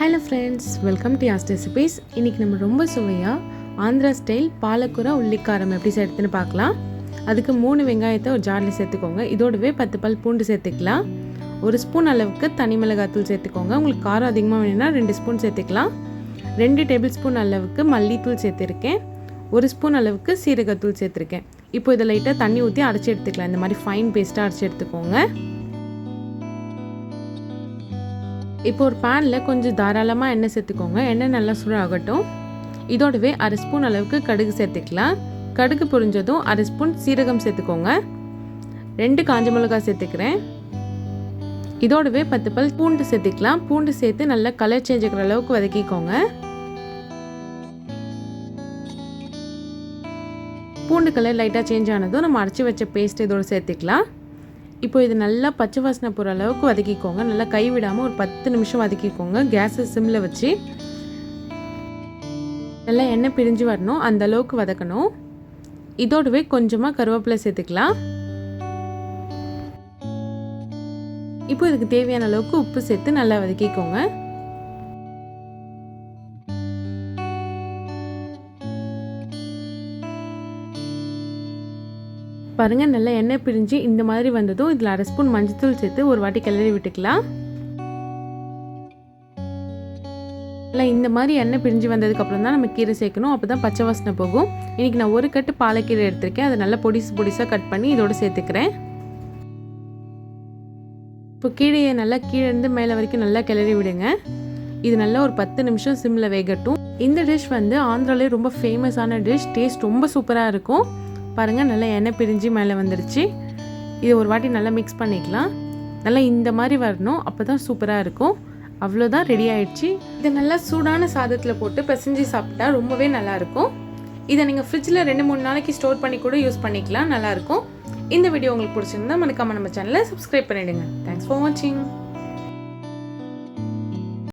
Hello friends welcome to Yaa's recipes இன்றைக்கி நம்ம ரொம்ப சுவையாக ஆந்திரா ஸ்டைல் பாலக்கூரா உள்ளிக்காரம் எப்படி சேர்த்துன்னு பார்க்கலாம். அதுக்கு மூணு வெங்காயத்தை ஒரு ஜாரில் சேர்த்துக்கோங்க. இதோடவே பத்து பல் பூண்டு சேர்த்துக்கலாம். ஒரு ஸ்பூன் அளவுக்கு தனி மிளகாத்தூள் சேர்த்துக்கோங்க. உங்களுக்கு காரம் அதிகமாக வேணும்னா ரெண்டு ஸ்பூன் சேர்த்துக்கலாம். ரெண்டு டேபிள் ஸ்பூன் அளவுக்கு மல்லித்தூள் சேர்த்துருக்கேன். ஒரு ஸ்பூன் அளவுக்கு சீரகத்தூள் சேர்த்துருக்கேன். இப்போ இதை லைட்டாக தண்ணி ஊற்றி அரைச்சி எடுத்துக்கலாம். இந்த மாதிரி ஃபைன் பேஸ்ட்டாக அரைச்சி எடுத்துக்கோங்க. இப்போ ஒரு பேனில் கொஞ்சம் தாராளமாக எண்ணெய் சேர்த்துக்கோங்க. எண்ணெய் நல்லா சூடாகட்டும். இதோடவே அரை ஸ்பூன் அளவுக்கு கடுகு சேர்த்துக்கலாம். கடுகு பொரிஞ்சதும் அரை ஸ்பூன் சீரகம் சேர்த்துக்கோங்க. ரெண்டு காஞ்ச மிளகாய் சேர்த்துக்கிறேன். இதோடவே பத்து பல் பூண்டு சேர்த்துக்கலாம். பூண்டு சேர்த்து நல்லா கலர் சேஞ்ச் ஆகிற அளவுக்கு வதக்கிக்கோங்க. பூண்டு கலர் லைட்டாக சேஞ்ச் ஆனதும் நம்ம அரைச்சி வச்ச பேஸ்ட் இதோடு சேர்த்துக்கலாம். இப்போ இது நல்லா பச்சை வாசனை போகிற அளவுக்கு வதக்கிக்கோங்க. நல்லா கை விடாமல் ஒரு பத்து நிமிஷம் வதக்கிக்கோங்க. கேஸை சிம்மில் வச்சு நல்லா எண்ணெய் பிரிஞ்சு வரணும். அந்த அளவுக்கு வதக்கணும். இதோடவே கொஞ்சமாக கருவேப்பிலை சேர்த்துக்கலாம். இப்போ இதுக்கு தேவையான அளவுக்கு உப்பு சேர்த்து நல்லா வதக்கிக்கோங்க. பாருங்கள் நல்லா எண்ணெய் பிரிஞ்சு இந்த மாதிரி வந்ததும் இதில் அரை ஸ்பூன் மஞ்சத்தூள் சேர்த்து ஒரு வாட்டி கிளறி விட்டுக்கலாம். இல்லை இந்த மாதிரி எண்ணெய் பிரிஞ்சு வந்ததுக்கப்புறம் தான் நம்ம கீரை சேர்க்கணும். அப்போ தான் பச்சை வாசனை போகும். இன்றைக்கி நான் ஒரு கட்டு பாலக்கீரை எடுத்திருக்கேன். அதை நல்லா பொடிசு பொடிசாக கட் பண்ணி இதோட சேர்த்துக்கிறேன். இப்போ கீரையை நல்லா கீழேருந்து மேலே வரைக்கும் நல்லா கிளறி விடுங்க. இது நல்லா ஒரு பத்து நிமிஷம் சிம்மில் வேகட்டும். இந்த டிஷ் வந்து ஆந்திராலே ரொம்ப ஃபேமஸான டிஷ் டேஸ்ட் ரொம்ப சூப்பராக இருக்கும். பாருங்கள் நல்லா எண்ணெய் பிரிஞ்சு மேலே வந்துடுச்சு இது ஒரு வாட்டி நல்லா மிக்ஸ் பண்ணிக்கலாம். நல்லா இந்த மாதிரி வரணும் அப்போ தான் சூப்பராக இருக்கும். அவ்வளோதான் ரெடி ஆயிடுச்சு. இதை நல்லா சூடான சாதத்தில் போட்டு பிசைஞ்சு சாப்பிட்டா ரொம்பவே நல்லாயிருக்கும் இதை நீங்கள் ஃப்ரிட்ஜில் ரெண்டு மூணு நாளைக்கு ஸ்டோர் பண்ணி கூட யூஸ் பண்ணிக்கலாம் நல்லாயிருக்கும் இந்த வீடியோ உங்களுக்கு பிடிச்சிருந்தா மறக்காம நம்ம சேனலை சப்ஸ்கிரைப் பண்ணிவிடுங்க தேங்க்ஸ் ஃபார் வாட்சிங்